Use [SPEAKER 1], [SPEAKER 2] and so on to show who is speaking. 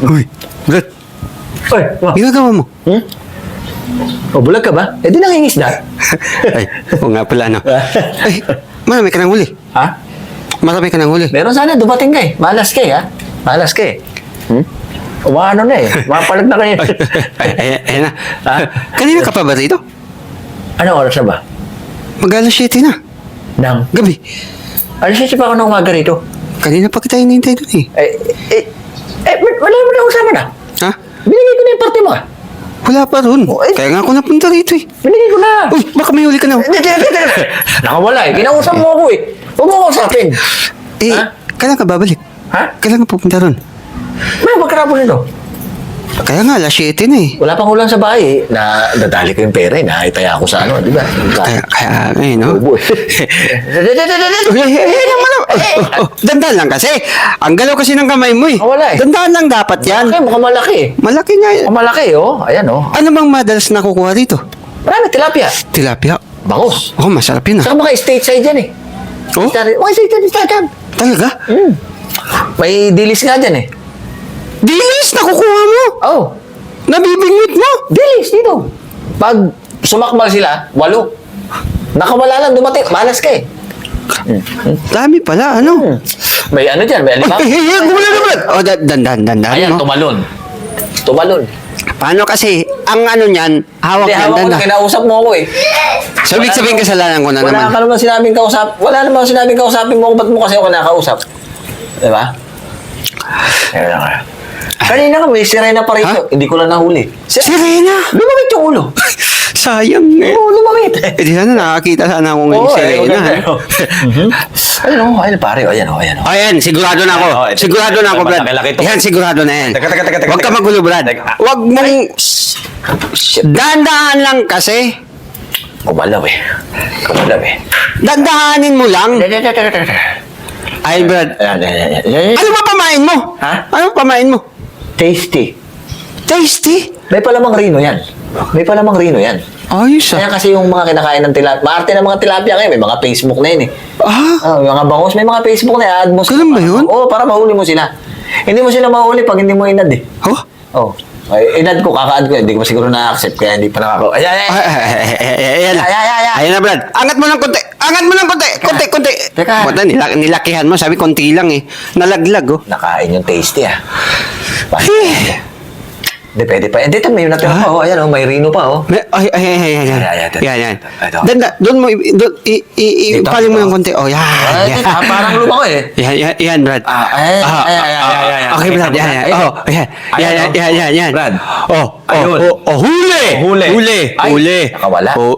[SPEAKER 1] Uy, Brad,
[SPEAKER 2] Oy, oh.
[SPEAKER 1] ginagawa mo?
[SPEAKER 2] Hmm? O, bulag ka ba? Eh, di nangingisda.
[SPEAKER 1] Ay, oo nga pala, no. Ay, marami ka nang huli.
[SPEAKER 2] ha?
[SPEAKER 1] Marami ka nang huli.
[SPEAKER 2] Meron sana, dumating ka eh. Malas ka eh, ha? Malas ka eh. Hmm? Umaano na eh. Mapalag na kayo.
[SPEAKER 1] Ay, ay, ay na.
[SPEAKER 2] Ha?
[SPEAKER 1] Kanina ka pa ba rito?
[SPEAKER 2] Anong oras na ba?
[SPEAKER 1] Mag-alas 7 na.
[SPEAKER 2] Nang.
[SPEAKER 1] Gabi.
[SPEAKER 2] Ano siya pa ako ng umaga rito?
[SPEAKER 1] Kanina pa kita hinihintay doon eh.
[SPEAKER 2] Eh, eh, eh, wala mo na usama na.
[SPEAKER 1] Ha?
[SPEAKER 2] Binigay ko na yung parte mo ah.
[SPEAKER 1] Wala pa ron.
[SPEAKER 2] Oh, ay.
[SPEAKER 1] Kaya nga ako napunta rito eh.
[SPEAKER 2] Binigay ko na.
[SPEAKER 1] Uy, baka may huli ka na.
[SPEAKER 2] Nakawala eh. Kinausap mo ako eh. Huwag mo kausapin.
[SPEAKER 1] Eh,
[SPEAKER 2] Ha?
[SPEAKER 1] kailan ka babalik?
[SPEAKER 2] Ha?
[SPEAKER 1] Kailan ka pupunta ron?
[SPEAKER 2] May magkarapon nito.
[SPEAKER 1] Kaya nga, alas 7 na eh.
[SPEAKER 2] Wala pang ulan sa bahay eh. Na dadali ko yung pera eh. Nakitaya ako sa ano, di ba?
[SPEAKER 1] Kaya, kaya, eh, no?
[SPEAKER 2] Ubo eh.
[SPEAKER 1] Uy, naman, oh, oh, oh, Dandan lang kasi. Ang galaw kasi ng kamay mo eh.
[SPEAKER 2] Ah, wala eh.
[SPEAKER 1] Dandan lang dapat yan.
[SPEAKER 2] Malaki, mukhang malaki eh.
[SPEAKER 1] Malaki nga yan.
[SPEAKER 2] Mukhang malaki oh. Ayan oh.
[SPEAKER 1] Ano bang madalas nakukuha dito?
[SPEAKER 2] Marami tilapia.
[SPEAKER 1] Tilapia.
[SPEAKER 2] Bangus.
[SPEAKER 1] Oh, masarap yun ah.
[SPEAKER 2] Saka mga estate side dyan eh.
[SPEAKER 1] Oh,
[SPEAKER 2] Mga estate side, estate dyan.
[SPEAKER 1] talaga?
[SPEAKER 2] Mm. May dilis nga dyan eh.
[SPEAKER 1] Dilis nakukuha mo.
[SPEAKER 2] Oh,
[SPEAKER 1] Nabibingwit mo.
[SPEAKER 2] dilis dito. Pag sumakmal sila, walo. Nakawala lang dumating. Malas ka eh.
[SPEAKER 1] Dami pala, ano?
[SPEAKER 2] Hmm. May ano dyan, may
[SPEAKER 1] Ay,
[SPEAKER 2] alimang.
[SPEAKER 1] ay, ay, gumula naman. Oh, da- dandan, dandan
[SPEAKER 2] Ayan,
[SPEAKER 1] mo.
[SPEAKER 2] tumalon. Tumalon.
[SPEAKER 1] Paano kasi, ang ano niyan, hawak
[SPEAKER 2] Hindi,
[SPEAKER 1] niyan,
[SPEAKER 2] hawak ko na,
[SPEAKER 1] dandan.
[SPEAKER 2] kinausap mo ako eh.
[SPEAKER 1] So, ibig sabihin kasalanan ko na
[SPEAKER 2] Wala
[SPEAKER 1] naman.
[SPEAKER 2] ka naman sinabing kausap. Wala naman sinabing kausapin mo ako. Ba't mo kasi ako nakausap? Diba? Ayun lang ah. Kanina ka, may sirena pa rito. Hindi ko lang nahuli.
[SPEAKER 1] Si Rena!
[SPEAKER 2] Lumamit yung ulo.
[SPEAKER 1] Sayang eh.
[SPEAKER 2] Oo, lumamit.
[SPEAKER 1] Eh, di sana nakakita sana ako ngayon
[SPEAKER 2] Oo,
[SPEAKER 1] si
[SPEAKER 2] eh,
[SPEAKER 1] Rena.
[SPEAKER 2] maganda.
[SPEAKER 1] eh.
[SPEAKER 2] Mhm. Ayun o, ayun pare. Ayan o, ayan o.
[SPEAKER 1] Ayan, sigurado na ako.
[SPEAKER 2] Oh, ito.
[SPEAKER 1] Sigurado na ako, Brad.
[SPEAKER 2] Malaki-laki to.
[SPEAKER 1] Yan, sigurado na yan.
[SPEAKER 2] Teka, teka, teka, teka,
[SPEAKER 1] Huwag ka
[SPEAKER 2] teka.
[SPEAKER 1] magulo, Brad.
[SPEAKER 2] Teka.
[SPEAKER 1] Huwag mong...
[SPEAKER 2] Shit.
[SPEAKER 1] Dandaan lang kasi.
[SPEAKER 2] Kumalaw eh. Kumalaw eh.
[SPEAKER 1] Dandahanin mo lang. Ay, Brad.
[SPEAKER 2] Ayan, ayan, ayan, ayan.
[SPEAKER 1] Ano ba pamain mo?
[SPEAKER 2] Ha?
[SPEAKER 1] Ano pamain mo?
[SPEAKER 2] Tasty.
[SPEAKER 1] Tasty.
[SPEAKER 2] May palamang rino yan. May palamang rino yan.
[SPEAKER 1] Ayos
[SPEAKER 2] Kaya
[SPEAKER 1] ah.
[SPEAKER 2] kasi yung mga kinakain ng tilapia, maarte ng mga tilapia ngayon, may mga Facebook na yun eh.
[SPEAKER 1] Ah,
[SPEAKER 2] Ah, yung mga bangos, may mga Facebook na i-add mo.
[SPEAKER 1] Ganun ba yun?
[SPEAKER 2] Oo, para mahuli mo sila. Hindi mo sila mahuli pag hindi mo inad eh.
[SPEAKER 1] oh.
[SPEAKER 2] Oh. Ay, inad ko, kaka-add ko, hindi ko siguro na-accept, kaya hindi pa nakaka... Ay, ay, ay!
[SPEAKER 1] Ay, ay, ay, ay, ay, ayan na.
[SPEAKER 2] Ay, ay, ay, ay.
[SPEAKER 1] Ayan na, Brad. Angat mo ng konti. Angat mo ng konti. Konti, konti.
[SPEAKER 2] Teka.
[SPEAKER 1] Puta, nila, nilakihan mo. Sabi, konti lang eh. Nalaglag, oh.
[SPEAKER 2] Nakain yung tasty ah.
[SPEAKER 1] Eh.
[SPEAKER 2] Hindi, pwede pa. Hindi, ito, may natira pa. Oh, ayan, oh, may rino pa. Oh.
[SPEAKER 1] Ay, ay, ay, ay, ay.
[SPEAKER 2] Ay, ay, ay,
[SPEAKER 1] Yan, yan. Danda, doon mo, doon, i, i, i,
[SPEAKER 2] Dito,
[SPEAKER 1] paling mo
[SPEAKER 2] dito.
[SPEAKER 1] ng konti. Oh, yan.
[SPEAKER 2] Ay,
[SPEAKER 1] yan.
[SPEAKER 2] ah, parang lumako eh.
[SPEAKER 1] Yan, yan, yan, Brad.
[SPEAKER 2] Ah, ay,
[SPEAKER 1] Ah,
[SPEAKER 2] ay, ay,
[SPEAKER 1] ah,
[SPEAKER 2] ay,
[SPEAKER 1] ah,
[SPEAKER 2] ay, ay,
[SPEAKER 1] Okay,
[SPEAKER 2] ay,
[SPEAKER 1] Brad, yan, yan. Oh, yan.
[SPEAKER 2] Ayan,
[SPEAKER 1] Yan, yan,
[SPEAKER 2] oh.
[SPEAKER 1] yan, yan, yan.
[SPEAKER 2] Brad.
[SPEAKER 1] Oh, oh,
[SPEAKER 2] Ayun.
[SPEAKER 1] oh, oh, huli!
[SPEAKER 2] Oh, huli.
[SPEAKER 1] Huli,
[SPEAKER 2] Ay, nakawala.
[SPEAKER 1] Oh,